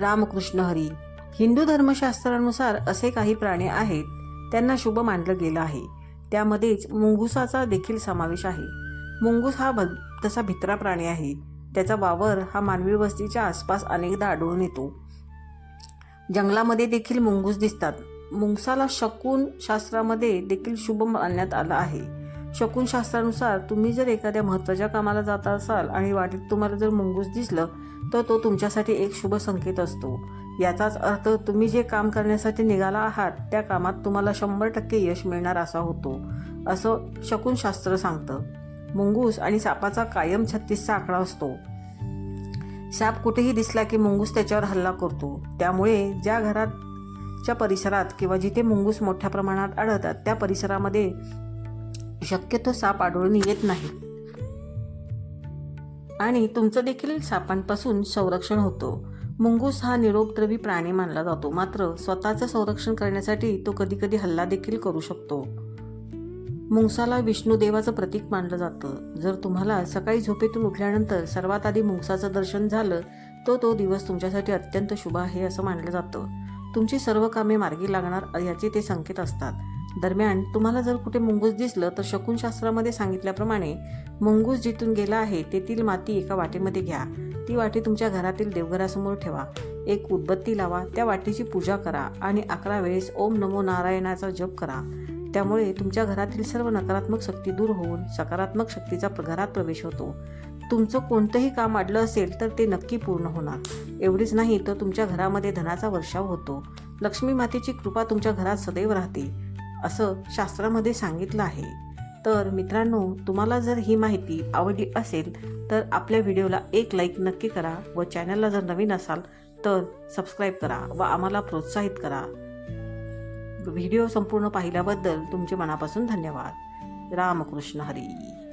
रामकृष्ण हरी. हिंदू धर्मशास्त्रानुसार असे काही प्राणी आहेत त्यांना शुभ मानलं गेलं आहे. त्यामध्येच मुंगुसाचा देखील समावेश आहे. मुंगूस हा भ तसा भित्रा प्राणी आहे. त्याचा वावर हा मानवी वस्तीच्या आसपास अनेकदा आढळून येतो. जंगलामध्ये देखील मुंगूस दिसतात. मुंगसाला शकून शास्त्रामध्ये देखील शुभ मानण्यात आलं आहे. शकुनशास्त्रानुसार तुम्ही जर एखाद्या महत्त्वाच्या कामाला जात असाल आणि वाटेत तुम्हाला जर मुंगूस दिसलं तर तो तुमच्यासाठी एक शुभ संकेत असतो. याचाच अर्थ तुम्ही जे काम करण्यासाठी निघाला आहात त्या कामात तुम्हाला शंभर टक्के यश मिळणार असा होतो असं शकुनशास्त्र सांगतं. मुंगूस आणि सापाचा कायम छत्तीसचा आकडा असतो. साप कुठेही दिसला की मुंगूस त्याच्यावर हल्ला करतो. त्यामुळे ज्या घराच्या परिसरात किंवा जिथे मुंगूस मोठ्या प्रमाणात आढळतात त्या परिसरामध्ये शक्यतो साप आढळून येत नाही. आणि तुमचं देखील सापांपासून संरक्षण होतं. मुंगूस हा निरोपद्रवी प्राणी मानला जातो. मात्र स्वतःचं संरक्षण करण्यासाठी तो कधीकधी हल्ला देखील करू शकतो. मुंगसाला विष्णुदेवाचं प्रतीक मानलं जातं. जर तुम्हाला सकाळी झोपेतून उठल्यानंतर सर्वात आधी मुंगसाचं दर्शन झालं तर तो दिवस तुमच्यासाठी अत्यंत शुभ आहे असं मानलं जातं. तुमची सर्व कामे मार्गी लागणार याचे ते संकेत असतात. दरम्यान तुम्हाला जर कुठे मुंगूस दिसलं तर शकुनशास्त्रामध्ये सांगितल्याप्रमाणे मुंगूस जिथून गेला आहे तेथील माती एका वाटेमध्ये घ्या. ती वाटी तुमच्या घरातील देवघरासमोर ठेवा. एक उदबत्ती लावा. त्या वाटीची पूजा करा आणि अकरा वेळेस ओम नमो नारायणाचा जप करा. त्यामुळे तुमच्या घरातील सर्व नकारात्मक शक्ती दूर होऊन सकारात्मक शक्तीचा घरात प्रवेश होतो. तुमचं कोणतंही काम अडलं असेल तर ते नक्की पूर्ण होणार. एवढीच नाही तर तुमच्या घरामध्ये धनाचा वर्षाव होतो. लक्ष्मी मातेची कृपा तुमच्या घरात सदैव राहते. असं शास्त्रामध्ये सांगितलं आहे. तर मित्रांनो तुम्हाला जर ही माहिती आवडली असेल तर आपल्या व्हिडिओला एक लाईक नक्की करा व चॅनलला जर नवीन असाल तर सबस्क्राईब करा व आम्हाला प्रोत्साहित करा. व्हिडिओ संपूर्ण पाहिल्याबद्दल तुमचे मनापासून धन्यवाद. रामकृष्ण हरी.